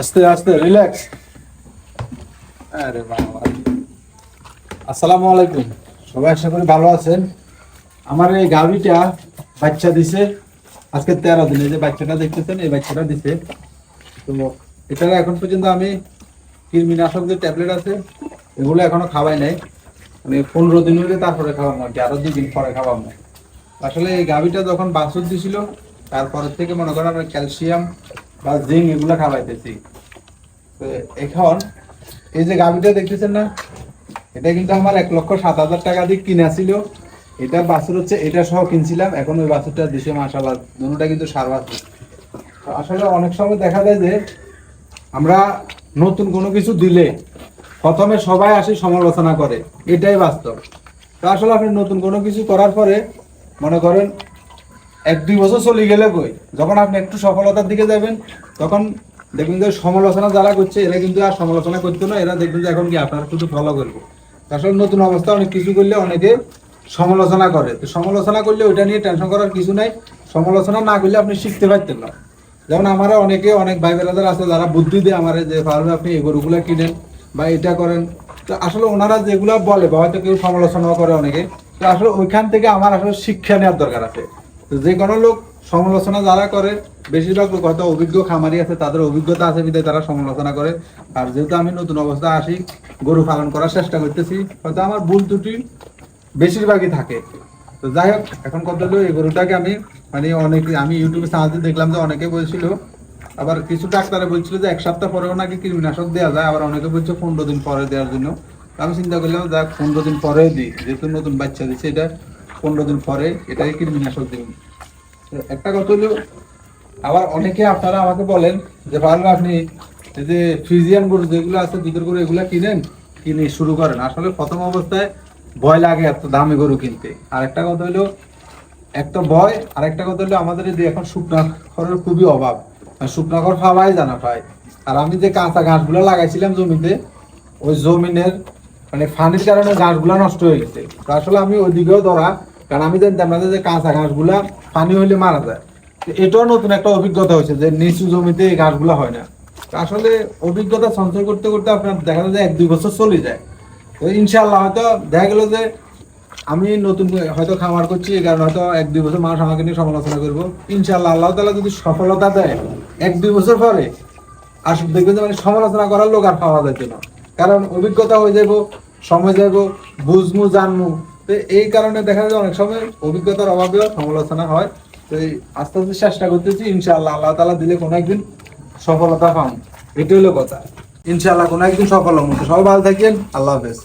আস্তে আস্তে রিল্যাক্স আরে বাবা। আসসালামু আলাইকুম। সবাই আশা করি ভালো আছেন। আমার এই গাভিটা বাচ্চা দিছে। আজকে তেরো দিনে। যে বাচ্চাটা দেখতেছেন, এই বাচ্চাটা দিছে। তো এটা এখন পর্যন্ত আমি কৃমিনাশক যে ট্যাবলেট আছে, এগুলো এখনও খাওয়াই নাই। মানে পনেরো দিন হলে তারপরে খাওয়ানো আর কি। আরও দুই দিন পরে খাওয়াবো। আসলে এই গাভিটা যখন বাছুর দিছিল, তারপরের থেকে মনে করেন আমরা ক্যালসিয়াম বা জিঙ্ক এগুলো খাওয়াইতেছি। তো এখন এই যে গাভিটা দেখতেছেন না, এটা কিন্তু আমার এক লক্ষ সাত হাজার টাকা দিয়ে কিনা ছিল। এটা বাছুর হচ্ছে, এটা সহ কিনছিলাম। এখন ওই বাছুরটা দেশে মাসাল্লাহ দুটা কিন্তু সার বাছুর। আসলে অনেক সময় দেখা যায় যে আমরা নতুন কোনো কিছু দিলে প্রথমে সবাই আসে সমালোচনা করে, এটাই বাস্তব। তো আসলে আপনি নতুন কোনো কিছু করার পরে মনে করেন এক দুই বছর চলে গেলে কই? যখন আপনি একটু সফলতার দিকে যাবেন, তখন দেখবেন যে সমালোচনা যারা করছে, এরা কিন্তু আর সমালোচনা করতো না, এরা দেখবেন যে এখন কি, আপনার শুধু ফলো করব। আসলে নতুন অবস্থা, অনেক কিছু করলে অনেকে সমালোচনা করে। তো সমালোচনা করলে ওইটা নিয়ে টেনশন করার কিছু নাই। সমালোচনা না করলে আপনি শিখতে পারতেন না। যেমন আমারা অনেকে, অনেক ভাই বেড়াদার আছে যারা বুদ্ধি দেয় আমার যে পারবে আপনি এই গরুগুলা কিনেন বা এটা করেন। তো আসলে ওনারা যেগুলো বলে বা হয়তো কেউ সমালোচনাও করে অনেকে। তো আসলে ওইখান থেকে আমার আসলে শিক্ষা নেওয়ার দরকার আছে। যে কোনো লোক সমালোচনা যারা করে, বেশিরভাগ লোক হয়তো অভিজ্ঞ খামারি আছে, তাদের অভিজ্ঞতা আছে বিধায় তারা সমালোচনা করে। আর যেহেতু আমি নতুন অবস্থায় আসি, গরু পালন করার চেষ্টা করতেছি, হয়তো আমার ভুল ত্রুটি বেশিরভাগই থাকে। তো যাই হোক, এখন কত হলো এই গরুটাকে আমি মানে অনেক, আমি ইউটিউবে সাহায্যে দেখলাম যে অনেকে বলছিল, আবার কিছু ডাক্তারে বলছিল যে এক সপ্তাহ পরেও নাকি কীটনাশক দেওয়া যায়, আবার অনেকে বলছে পনেরো দিন পরে দেওয়ার জন্য। আমি চিন্তা করলাম, যাক, পনেরো দিন পরে দিই, যেহেতু নতুন বাচ্চা দিচ্ছে এটা পনেরো দিন পরে এটাই কীটনাশক দিন। একটা কথা হলো, আবার অনেকে আপনারা আমাকে বলেন যে পারলে আপনি এই যে ফ্রিজিয়ান গরু যেগুলো আছে, দুধের গরু, এগুলো কিনেন? কিনে শুরু করেন। আসলে প্রথম অবস্থায় ভয় লাগে এত দামি গরু কিনতে। আর একটা কথা হলো একটা ভয় আর একটা কথা হলো আমাদের এই এখন শুকনা খড়ের খুবই অভাব। আর শুকনা খড় খাওয়াই জানা পায় আর আমি যে কাঁচা ঘাসগুলো লাগাইছিলাম জমিতে, ওই জমিনের মানে ফানির কারণে ঘাসগুলা নষ্ট হয়ে গেছে। তো আসলে আমি ওইদিকেও ধরা কারণ আমি জানতাম না যে কাঁচা ঘাসগুলা পানি হইলে মারা যায়। এটাও নতুন একটা অভিজ্ঞতা হয়েছে যে নিচু জমিতে এই ঘাসগুলো হয় না। আসলে অভিজ্ঞতা সঞ্চয় করতে করতে আপনার দেখা যায় এক দুই বছর চলে যায়। তো ইনশাল্লাহ হয়তো দেখা গেলো যে আমি নতুন হয়তো খামার করছি, এই কারণে হয়তো এক দুই বছর মানুষ আমাকে নিয়ে সমালোচনা করব। ইনশাল্লাহ আল্লাহ তালা যদি সফলতা দেয়, এক দুই বছর পরে আর দেখবেন যে মানে সমালোচনা করার লোক আর পাওয়া যাচ্ছে না। কারণ অভিজ্ঞতা হয়ে যাব সময় যাব বুঝমু জানমু তো এই কারণে দেখা যায় অনেক সময় অভিজ্ঞতার অভাবেও সমালোচনা হয়। তো এই আস্তে আস্তে চেষ্টা করতেছি ইনশাল্লাহ আল্লাহ তালা দিলে কোনো একদিন সফলতা পাম এটাই হলো কথা। ইনশাআল্লাহ কোনো একদিন সফল হব সবাই ভালো থাকেন, আল্লাহ হাফেজ।